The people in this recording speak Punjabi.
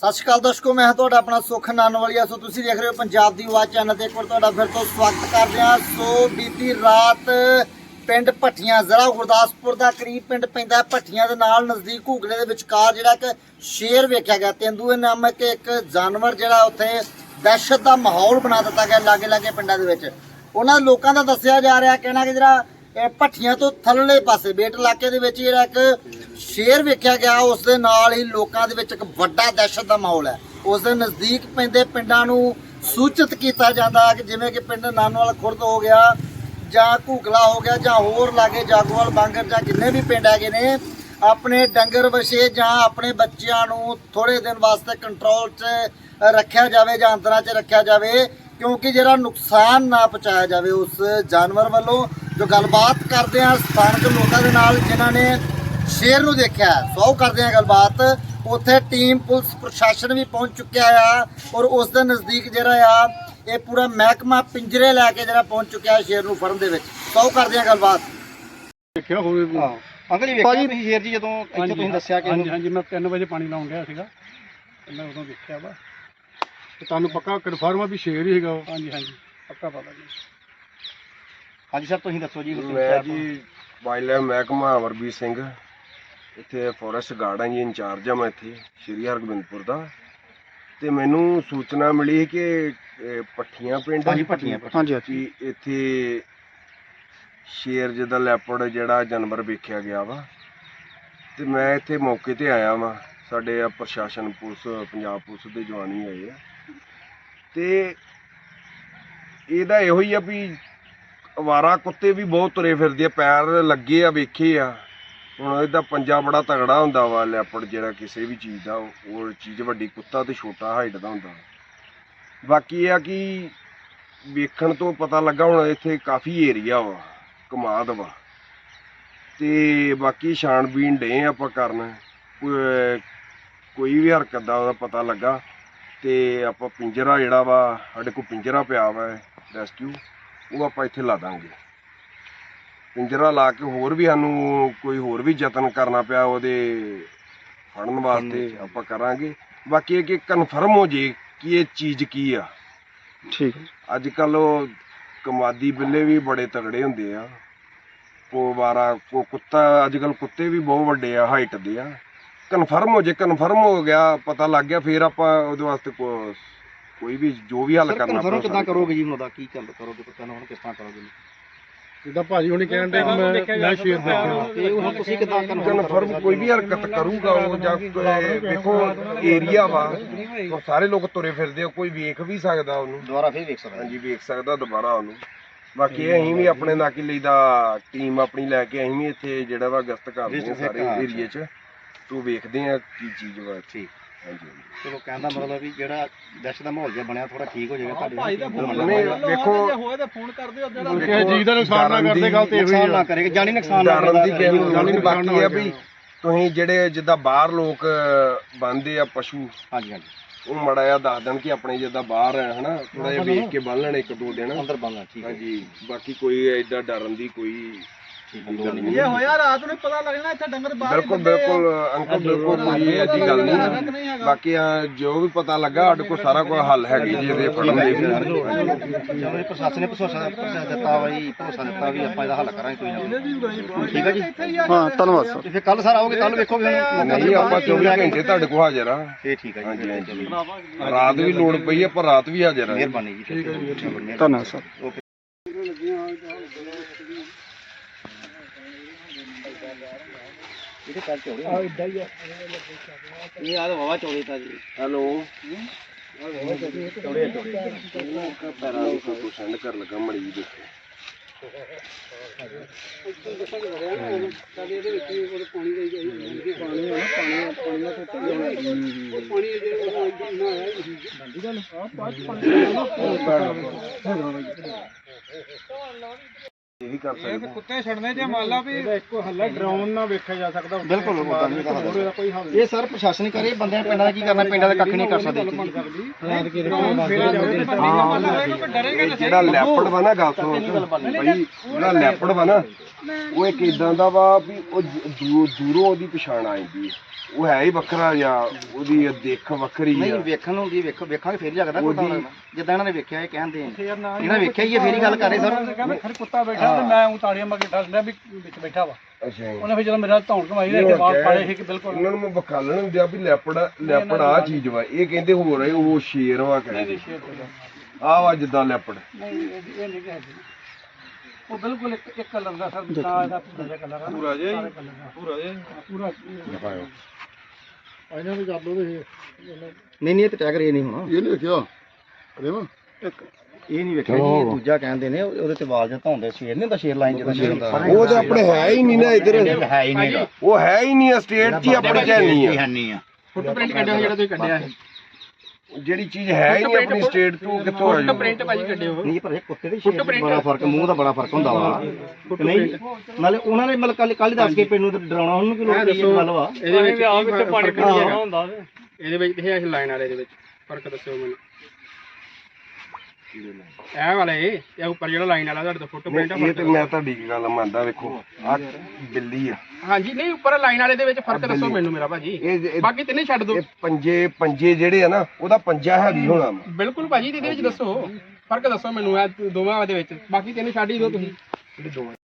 ਸਤਿ ਸ਼੍ਰੀ ਅਕਾਲ ਦਰਸ਼ਕੋ, ਮੈਂ ਤੁਹਾਡਾ ਆਪਣਾ ਸੁਖ ਨਾਨਵਾਲੀਆ। ਸੋ ਤੁਸੀਂ ਦੇਖ ਰਹੇ ਹੋ ਪੰਜਾਬ ਦੀ ਆਵਾਜ਼ ਚੈਨਲ ਤੇ ਇੱਕ ਵਾਰ ਤੁਹਾਡਾ ਫਿਰ ਤੋਂ ਸਵਾਗਤ ਕਰਦੇ ਹਾਂ। ਸੋ ਬੀਤੀ ਰਾਤ ਪਿੰਡ ਭੱਠੀਆਂ, ਜ਼ਿਲ੍ਹਾ ਗੁਰਦਾਸਪੁਰ ਦਾ ਕਰੀਬ ਪਿੰਡ ਪੈਂਦਾ ਹੈ। ਭੱਠੀਆਂ ਦੇ ਨਾਲ ਨਜ਼ਦੀਕ ਘੂਗਲੇ ਦੇ ਵਿਚਕਾਰ ਜਿਹੜਾ ਇੱਕ ਸ਼ੇਰ ਵੇਖਿਆ ਗਿਆ। ਤੇਂਦੂਏ ਨਾਮਕ ਇੱਕ ਜਾਨਵਰ ਜਿਹੜਾ ਉੱਥੇ ਦਹਿਸ਼ਤ ਦਾ ਮਾਹੌਲ ਬਣਾ ਦਿੱਤਾ ਗਿਆ ਲਾਗੇ ਲਾਗੇ ਪਿੰਡਾਂ ਦੇ ਵਿੱਚ। ਉਹਨਾਂ ਲੋਕਾਂ ਦਾ ਦੱਸਿਆ ਜਾ ਰਿਹਾ, ਕਹਿਣਾ ਕਿ ਜਿਹੜਾ ਇਹ ਭੱਠੀਆਂ ਤੋਂ ਥੱਲਲੇ ਪਾਸੇ, ਬੇਟ ਇਲਾਕੇ ਦੇ ਵਿੱਚ ਜਿਹੜਾ ਇੱਕ ਸ਼ੇਰ ਵੇਖਿਆ ਗਿਆ, ਉਸ ਦੇ ਨਾਲ ਹੀ ਲੋਕਾਂ ਦੇ ਵਿੱਚ ਇੱਕ ਵੱਡਾ ਦਹਿਸ਼ਤ ਦਾ ਮਾਹੌਲ ਹੈ। ਉਸ ਦੇ ਨਜ਼ਦੀਕ ਪੈਂਦੇ ਪਿੰਡਾਂ ਨੂੰ ਸੂਚਿਤ ਕੀਤਾ ਜਾਂਦਾ ਕਿ ਜਿਵੇਂ ਕਿ ਪਿੰਡ ਨਾਨੋਵਾਲ ਖੁਰਦ ਹੋ ਗਿਆ, ਜਾਂ ਘੂਗਲਾ ਹੋ ਗਿਆ, ਜਾਂ ਹੋਰ ਲਾਗੇ ਜਾਗੋਵਾਲ, ਬਾਂਗਰ, ਜਾਂ ਜਿੰਨੇ ਵੀ ਪਿੰਡ ਹੈਗੇ ਨੇ, ਆਪਣੇ ਡੰਗਰ ਵਛੇ ਜਾਂ ਆਪਣੇ ਬੱਚਿਆਂ ਨੂੰ ਥੋੜੇ ਦਿਨ ਵਾਸਤੇ ਕੰਟਰੋਲ 'ਚ ਰੱਖਿਆ ਜਾਵੇ ਜਾਂ ਅੰਦਰਾਂ 'ਚ ਰੱਖਿਆ ਜਾਵੇ, ਕਿਉਂਕਿ ਜਿਹੜਾ ਨੁਕਸਾਨ ਨਾ ਪਹੁੰਚਾਇਆ ਜਾਵੇ ਉਸ ਜਾਨਵਰ ਵੱਲੋਂ, ਜੋ ਗੱਲਬਾਤ ਕਰਦੇ ਆ ਸਥਾਨਕ ਲੋਕਾਂ ਦੇ ਨਾਲ, ਜਿਨ੍ਹਾਂ ਨੇ ਸ਼ੇਰ ਨੂੰ ਦੇਖਿਆ। ਸੋ ਕਰਦੇ ਆ ਗੱਲਬਾਤ। ਉੱਥੇ ਟੀਮ ਪੁਲਿਸ ਪ੍ਰਸ਼ਾਸਨ ਵੀ ਪਹੁੰਚ ਚੁੱਕਿਆ ਆ ਔਰ ਉਸ ਦੇ ਨਜ਼ਦੀਕ ਜਿਹੜਾ ਆ ਇਹ ਪੂਰਾ ਮਹਿਕਮਾ ਪਿੰਜਰੇ ਲੈ ਕੇ ਜਿਹੜਾ ਪਹੁੰਚ ਚੁੱਕਿਆ ਹੈ ਸ਼ੇਰ ਨੂੰ ਫੜਨ ਦੇ ਵਿੱਚ। ਸੋ ਕਰਦੇ ਆ ਗੱਲਬਾਤ। ਦੇਖਿਆ ਹੋਵੇ ਵੀ। ਹਾਂ। ਅੰਕਲ ਜੀ ਵੇਖਿਆ ਤੁਸੀਂ ਸ਼ੇਰ ਜੀ ਜਦੋਂ ਇੱਥੇ ਤੁਸੀਂ ਦੱਸਿਆ ਕਿ ਹਾਂਜੀ ਹਾਂਜੀ ਮੈਂ 3 ਵਜੇ ਪਾਣੀ ਲਾਉਣ ਡਿਆ ਸੀਗਾ। ਮੈਂ ਉਦੋਂ ਦੇਖਿਆ ਵਾ। ਤੇ ਤੁਹਾਨੂੰ ਪੱਕਾ ਕਨਫਰਮ ਆ ਵੀ ਸ਼ੇਰ ਹੀ ਹੈਗਾ ਉਹ। ਹਾਂਜੀ ਹਾਂਜੀ। ਪੱਕਾ ਪਤਾ ਜੀ। ਹਾਂਜੀ ਸਰ ਤੁਸੀਂ ਦੱਸੋ ਜੀ ਮੈਂ ਜੀ ਮਹਿਕਮਾ ਅਮਰਬੀਰ ਸਿੰਘ। ਇੱਥੇ ਫੋਰੈਸਟ ਗਾਰਡ ਜੀ ਇੰਚਾਰਜ ਹਾਂ ਮੈਂ ਇੱਥੇ ਸ਼੍ਰੀ ਹਰਗੋਬਿੰਦਪੁਰ ਦਾ। ਤੇ ਮੈਨੂੰ ਸੂਚਨਾ ਮਿਲੀ ਕਿ ਇਹ ਪੱਠੀਆਂ ਪਿੰਡ ਹਾਂਜੀ ਪੱਟੀਆਂ ਹਾਂਜੀ ਕਿ ਇੱਥੇ ਸ਼ੇਰ ਜਿਹਦਾ ਲੈਪਰਡ ਜਿਹੜਾ ਜਾਨਵਰ ਵੇਖਿਆ ਗਿਆ ਵਾ। ਤੇ ਮੈਂ ਇੱਥੇ ਮੌਕੇ ਤੇ ਆਇਆ ਵਾਂ। ਸਾਡੇ ਆ ਪ੍ਰਸ਼ਾਸਨ ਪੁਲਿਸ ਪੰਜਾਬ ਪੁਲਿਸ ਦੇ ਜਵਾਨ ਹੀ ਆਏ ਆ। ਤੇ ਇਹਦਾ ਇਹੋ ਹੀ ਆ ਵੀ ਅਵਾਰਾ ਕੁੱਤੇ ਵੀ ਬਹੁਤ ਤੁਰੇ ਫਿਰਦੇ ਆ ਪੈਰ ਲੱਗੇ ਆ ਵੇਖੇ ਆ। ਹੁਣ ਇਹਦਾ ਪੰਜਾ ਬੜਾ ਤਗੜਾ ਹੁੰਦਾ ਵਾ ਲੈਪਰਡ ਜਿਹੜਾ ਕਿਸੇ ਵੀ ਚੀਜ਼ ਦਾ, ਉਹ ਚੀਜ਼ ਵੱਡੀ ਕੁੱਤਾ ਤੇ ਛੋਟਾ ਹਾਈਟ ਦਾ ਹੁੰਦਾ। ਬਾਕੀ ਇਹ ਆ ਕਿ ਵੇਖਣ ਤੋਂ ਪਤਾ ਲੱਗਾ ਹੁਣ ਇੱਥੇ ਕਾਫੀ ਏਰੀਆ ਵਾ, ਕਮਾਦ ਵਾ। ਤੇ ਬਾਕੀ ਛਾਣਬੀਨ ਡੇ ਆਪਾਂ ਕਰਨ, ਕੋਈ- ਕੋਈ ਵੀ ਹਰਕਤ ਦਾ ਉਹਦਾ ਪਤਾ ਲੱਗਾ। ਤੇ ਆਪਾਂ ਪਿੰਜਰਾ ਜਿਹੜਾ ਵਾ, ਸਾਡੇ ਕੋਲ ਪਿੰਜਰਾ ਪਿਆ ਵਾ ਰੈਸਕਿਊ ਉਹ ਆਪਾਂ ਇੱਥੇ ਲਾ ਦਾਂਗੇ। ਪਿੰਜਰਾ ਲਾ ਕੇ ਹੋਰ ਵੀ ਸਾਨੂੰ ਕੋਈ ਹੋਰ ਵੀ ਯਤਨ ਕਰਨਾ ਪਿਆ ਉਹਦੇ ਫੜਨ ਵਾਸਤੇ ਆਪਾਂ ਕਰਾਂਗੇ। ਬਾਕੀ ਇਹ ਕਿ ਕਨਫਰਮ ਹੋ ਜੇ ਕਿ ਇਹ ਚੀਜ਼ ਕੀ ਆ। ਠੀਕ ਅੱਜ ਕੱਲ ਉਹ ਕਮਾਦੀ ਬਿੱਲੇ ਵੀ ਬੜੇ ਤਗੜੇ ਹੁੰਦੇ ਆ। ਕੋ ਵਾਰਾ ਕੋ ਕੁੱਤਾ ਅੱਜ ਕੱਲ ਕੁੱਤੇ ਵੀ ਬਹੁਤ ਵੱਡੇ ਆ ਹਾਈਟ ਦੇ ਆ। ਕਨਫਰਮ ਹੋ ਜੇ ਕਨਫਰਮ ਹੋ ਗਿਆ ਪਤਾ ਲੱਗ ਗਿਆ ਫਿਰ ਆਪਾਂ ਉਹਦੇ ਵਾਸਤੇ ਕੋਈ ਵੀ ਜੋ ਵੀ ਹੱਲ ਕਰਨਾ ਕਨਫਰਮ ਆਪਾਂ ਕਿੱਦਾਂ ਕਰੋਗੇ ਜੀ ਉਹਦਾ? ਕੀ ਕੰਮ ਕਰੋਗੇ ਪਤਾ ਨਾ ਹੁਣ ਕਿਸ ਤਰ੍ਹਾਂ ਕਰੋਗੇ। ਜਿੱਦਾਂ ਭਾਜੀ ਹੁਣੀ ਕਹਿਣ ਦੇ ਮੈਂ ਮੈਂ ਸ਼ੇਰ ਦੇਖਿਆ ਤੇ ਉਹ ਹੁਣ ਤੁਸੀਂ ਕਿੱਦਾਂ ਕਨਫਰਮ ਕੋਈ ਵੀ ਹਰਕਤ ਕਰੂਗਾ ਉਹ ਜਾਂ ਕੋਈ- ਵੇਖੋ ਏਰੀਆ ਵਾ ਉਹ ਸਾਰੇ ਲੋਕ ਤੁਰੇ ਫਿਰਦੇ ਆ ਕੋਈ ਵੇਖ ਵੀ ਸਕਦਾ ਉਹਨੂੰ। ਦੁਬਾਰਾ ਫੇਰ ਵੇਖ ਸਕਦੇ। ਹਾਂਜੀ ਵੇਖ ਸਕਦਾ ਦੁਬਾਰਾ ਉਹਨੂੰ। ਬਾਕੀ ਇਹ ਅਸੀਂ ਵੀ ਆਪਣੇ ਨਾਕੀ ਲਈ ਦਾ ਟੀਮ ਆਪਣੀ ਲੈ ਕੇ ਅਸੀਂ ਵੀ ਇੱਥੇ ਜਿਹੜਾ ਵਾ ਗਸ਼ਤ ਕਰਦੇ ਹਾਂ ਸਾਰੇ ਏਰੀਏ 'ਚ। ਤੋਂ ਵੇਖਦੇ ਆ ਕੀ ਚੀਜ਼ ਵਾ ਠੀਕ ਚਲੋ ਕਹਿਣ ਦਾ ਮਤਲਬ ਵੀ ਜਿਹੜਾ ਦਹਿਸ਼ਤ ਦਾ ਮਾਹੌਲ ਜਿਹਾ ਬਣਿਆ ਥੋੜਾ ਠੀਕ ਹੋ ਜਾਏਗਾ ਤੁਹਾਡੇ ਨਹੀਂ ਵੇਖੋ ਕਿਸੇ ਚੀਜ਼ ਦਾ ਨੁਕਸਾਨ ਨਾ ਕਰਦੇ ਗੱਲ ਤੇ ਇਹੋ ਹੀ ਨੁਕਸਾਨ ਨਾ ਆ ਕਰੇਗਾ ਜਾਨੀ ਨੁਕਸਾਨ ਨਾ ਦੀ ਕਰੇਗਾ। ਗੱਲ ਜਾਨੀ ਨਹੀਂ ਨੁਕਸਾਨ ਬਾਕੀ ਨਾ ਆ ਹੋਏਗਾ। ਵੀ ਤੁਸੀਂ ਜਿਹੜੇ ਜਿੱਦਾਂ ਬਾਹਰ ਲੋਕ ਬੰਦੇ ਆ ਪਸ਼ੂ ਹਾਂਜੀ ਹਾਂਜੀ। ਉਹ ਮੜਾ ਜਿਹਾ ਦੱਸ ਦੇਣ ਕਿ ਆਪਣੇ ਜਿੱਦਾਂ ਬਾਹਰ ਹੈ ਹਨਾ ਥੋੜਾ ਜਿਹਾ ਵੇਖ ਕੇ ਬੰਨ ਲੈਣ ਇੱਕ ਦੋ ਦਿਨ। ਅੰਦਰ ਬੰਨਣਾ ਠੀਕ ਹੈ। ਹਾਂਜੀ ਬਾਕੀ ਕੋਈ ਏਦਾਂ ਡਰਨ ਦੀ ਕੋਈ ਠੀਕ ਇਹ ਹੋਇਆ ਰਾਤ ਨੂੰ ਪਤਾ ਲੱਗਣਾ ਇੱਥੇ ਡੰਗਰ ਬਾਹਰ ਬਿਲਕੁਲ ਬਿਲਕੁਲ ਅੰਕਲ ਬਿਲਕੁਲ ਕੋਈ ਐਸੀ ਗੱਲ ਨਹੀਂ। ਬਾਕੀ ਆ, ਜੋ ਵੀ ਪਤਾ ਲੱਗਾ ਸਾਡੇ ਕੋਲ ਸਾਰਾ ਕੁਝ ਹੱਲ ਹੈਗੀ ਜੀ ਇਹਦੇ ਫੜਨ ਦੇ ਵੀ। ਚਲੋ ਇਹ ਪ੍ਰਸ਼ਾਸਨ ਨੇ ਭਰੋਸਾ ਭਰੋਸਾ ਦਿੱਤਾ ਵਾ ਜੀ ਭਰੋਸਾ ਦਿੱਤਾ ਵੀ ਆਪਾਂ ਇਹਦਾ ਹੱਲ ਕਰਾਂਗੇ ਕੋਈ ਨਾ ਕੋਈ। ਠੀਕ ਹੈ ਜੀ? ਹਾਂ ਧੰਨਵਾਦ ਸਰ। ਤੇ ਫਿਰ ਕੱਲ ਸਰ ਆਓਗੇ ਕੱਲ ਵੇਖੋ ਵੀ ਨਹੀਂ ਆਪਾਂ 24 ਘੰਟੇ ਤੁਹਾਡੇ ਕੋਲ ਹਾਜ਼ਰ ਆ। ਇਹ ਠੀਕ ਹੈ ਜੀ ਹਾਂਜੀ ਹਾਂਜੀ ਰਾਤ ਵੀ ਲੋੜ ਪਈ ਆ ਪਰ ਰਾਤ ਵੀ ਹਾਜ਼ਰ ਆ। ਮਿਹਰਬਾਨੀ ਜੀ ਠੀਕ ਹੈ ਜੀ ਧੰਨਵਾਦ ਸਰ। ਇਹਦੇ ਪੈਰ ਚੌੜੇ ਆ ਇਦਾਂ ਹੀ ਆ ਇਹ ਆ ਵਾਵਾ ਚੌੜੇ ਤਾਂ ਜੀ ਹੈਲੋ ਪੈਰਾਂ ਦੀ ਫੋਟੋ ਸੈਂਡ ਕਰ ਲਗਾ ਮੜੀ ਜੀ ਦੇਖੋ ਇਹੀ ਕਰ ਸਕਦੇ ਆ। ਕੁੱਤੇ ਛੱਡਨੇ ਜੇ ਮੰਨ ਲਾ ਵੀ ਇੱਕੋ ਹੱਲਾ ਡਰਾਉਣ ਨਾ ਵੇਖਿਆ ਜਾ ਸਕਦਾ ਬਿਲਕੁਲ ਨਹੀਂ ਇਹਦਾ ਇਹਦਾ ਕੋਈ ਹੱਲ ਇਹ ਸਰ ਪ੍ਰਸ਼ਾਸਨਿਕ ਕਰੇ ਬੰਦਿਆਂ ਪਿੰਡਾਂ ਦਾ ਕੀ ਕਰਨਾ ਪਿੰਡਾਂ ਦੇ ਕੱਖ ਨਹੀਂ ਕਰ ਸਕਦੇ। ਜੀ। ਇਹ ਜਿਹੜਾ ਲੈਪਰਡ ਵਾ ਨਾ ਗੱਲ ਸੁਣੋ। ਭਾਈ ਜਿਹੜਾ ਲੈਪਰਡ ਵਾ ਨਾ ਉਹ ਇੱਕ ਇਦਾਂ ਦਾ ਵਾ ਵੀ ਉਹ ਜ- ਦੂ- ਦੂਰੋਂ ਉਹਦੀ ਪਛਾਣ ਆ ਜਾਂਦੀ ਹੈ। ਉਹ ਹੈ ਹੀ ਵੱਖਰਾ ਜਿਹਾ ਉਹਦੀ ਦੇਖ ਵੱਖਰੀ ਨਹੀਂ ਆ। ਵੇਖਣ ਨੂੰ ਦੀ ਵੇਖੋ ਵੇਖਾਂਗੇ ਫੇਰ ਲੱਗਦਾ ਪਤਾ ਉਹਦੀ- ਲੱਗਦਾ ਜਿੱਦਾਂ ਇਹਨਾਂ ਨੇ ਵੇਖਿਆ ਇਹ ਕਹਿੰਦੇ ਆ। ਨਾ ਇਹਨਾਂ ਨੇ ਵੇਖਿਆ ਹੀ ਹੈ ਫੇਰ ਹੀ ਗੱਲ ਕਰ ਰਹੇ ਸਰ। ਖਰ ਕੁੱਤਾ ਬੈਠਾ। ਤੇ ਮੈਂ ਉਤਾੜੀਆਂ ਮਾ ਕੇ ਠੱਸ ਲਿਆ ਵੀ ਵਿੱਚ ਬੈਠਾ ਵਾ। ਅੱਛਾ ਜੀ। ਉਹਨੇ ਫਿਰ ਜਦੋਂ ਮੇਰਾ ਧੌਣ ਕਮਾਈ ਦੇ ਬਾਹਰ ਪਾੜੇ ਸੀ ਕਿ ਬਿਲਕੁਲ। ਉਹਨਾਂ ਨੂੰ ਮੈਂ ਬਕਾਲਣ ਦਿਆ ਵੀ ਲੈਪੜ ਲੈਪੜ ਆ ਚੀਜ਼ ਵਾ। ਇਹ ਕਹਿੰਦੇ ਹੋ ਰਹੇ ਉਹ ਸ਼ੇਰ ਵਾ ਕਹਿੰਦੇ ਸ਼ੇਰ ਤੇ ਆ ਵਾ ਜਿੱਦਾਂ ਲੈਪੜ। ਨਹੀਂ ਇਹ ਇਹ ਨਹੀਂ ਕਹਿੰਦੇ ਉਹ ਬਿਲਕੁਲ ਇੱਕ ਇੱਕ ਕਲਰ ਦਾ ਸਰ ਦਾ ਦਾ ਪੂਰਾ ਕਲਰ ਹੈ ਪੂਰਾ ਜਿਹਾ ਪੂਰਾ ਜਿਹਾ ਪੂਰਾ ਇਹਨਾਂ ਵੀ ਕਰ ਦੋ ਤੇ ਨਹੀਂ ਨਹੀਂ ਇਹ ਤੇ ਟੈਗਰ ਇਹ ਨਹੀਂ ਹੋਣਾ। ਇਹ ਨਹੀਂ ਵੇਖਿਆ ਅਰੇ ਵਾ ਇਹ ਨਹੀਂ ਵੇਖਿਆ ਜੀ ਇਹ ਦੂਜਾ ਕਹਿੰਦੇ ਨੇ ਉਹ- ਉਹਦੇ ਤੇ ਵਾਲ ਜਿਹਾ ਧੌਂਦੇ ਸ਼ੇਰ ਨਹੀਂ ਹੁੰਦਾ ਸ਼ੇਰ ਲਾਈਨ ਜਿੱਦਾਂ ਸ਼ੇਰ ਹੁੰਦਾ। ਉਹ ਤੇ ਆਪਣੇ ਹੈ ਹੀ ਨਹੀਂ ਨਾ ਇਧਰ। ਹੈ ਹੀ ਨਹੀਂ ਉਹ ਹੈ ਹੀ ਨਹੀਂ ਸਟੇਟ 'ਚ ਆਪਣੀ ਚ ਨਹੀਂ ਆ। ਫੁੱਟਪ੍ਰਿੰਟ ਕੱਢਿਆ ਜਿਹੜਾ ਤੁਸੀਂ ਕੱਢਿਆ ਹੈ। ਜਿਹੜੀ ਚੀਜ਼ ਹੈ ਹੀ ਨਹੀਂ ਆਪਣੀ ਸਟੇਟ ਤੋਂ ਕਿੱਥੋਂ ਆ ਜਾਊ ਭਾਜੀ ਕੱਢਿਓ। ਨਹੀਂ ਪਰ ਇਹ ਕੁੱਤੇ ਦੇ ਸ਼ੇਰ ਦਾ ਬੜਾ ਫ਼ਰਕ ਮੂੰਹ ਦਾ ਬੜਾ ਫ਼ਰਕ ਹੁੰਦਾ ਵਾ। ਨਹੀਂ? ਨਾਲੇ ਉਹਨਾਂ ਨੇ ਮਤਲਬ ਕੱਲ ਕੱਲ ਦੱਸ ਕੇ ਪਿੰਡ ਨੂੰ ਡਰਾਉਣਾ ਉਹਨੂੰ ਕਿ ਲੋਕ ਕੀ ਗੱਲ ਵਾ? ਇਹਦੇ ਵਿੱਚ ਆ ਵਿੱਚ ਪਾਣੀ ਪੀ। ਹੁੰਦਾ ਇਹਦੇ ਵਿੱਚ ਇਹ ਲਾਈਨ ਵਾਲੇ ਦੇ ਵਿੱਚ। ਫ਼ਰਕ ਦੱਸਿਓ ਮੈਨੂੰ। ਇਹ ਵਾਲੇ ਇਹ ਉੱਪਰ ਜਿਹੜਾ ਲਾਈਨ ਵਾਲਾ ਤੁਹਾਡੇ ਤੋਂ ਫੁੱਟਪ੍ਰਿੰਟ ਇਹ ਤੇ ਮੈਂ ਤੁਹਾਡੀ ਗੱਲ ਮੰਨਦਾ ਵੇਖੋ ਆ ਬਿੱਲੀ ਆ। ਹਾਂਜੀ ਨਹੀਂ ਉੱਪਰ ਲਾਈਨ ਵਾਲੇ ਦੇ ਵਿੱਚ ਫ਼ਰਕ ਦੱਸੋ ਮੈਨੂੰ ਮੇਰਾ ਭਾਜੀ। ਬਾਕੀ ਤਿੰਨੇ ਛੱਡ ਦਿਓ। ਇਹ ਪੰਜੇ ਪੰਜੇ ਜਿਹੜੇ ਆ ਨਾ ਉਹਦਾ ਪੰਜਾ ਹੈਵੀ ਹੋਣਾ। ਬਿਲਕੁਲ ਭਾਜੀ ਇਹਦੇ ਵਿੱਚ ਦੱਸੋ। ਫ਼ਰਕ ਦੱਸੋ ਮੈਨੂੰ ਇਹ ਦੋਵਾਂ ਦੇ ਵਿੱਚ। ਬਾਕੀ ਤਿੰਨੇ ਛੱਡ ਹੀ ਦਿਓ ਤੁਸੀਂ।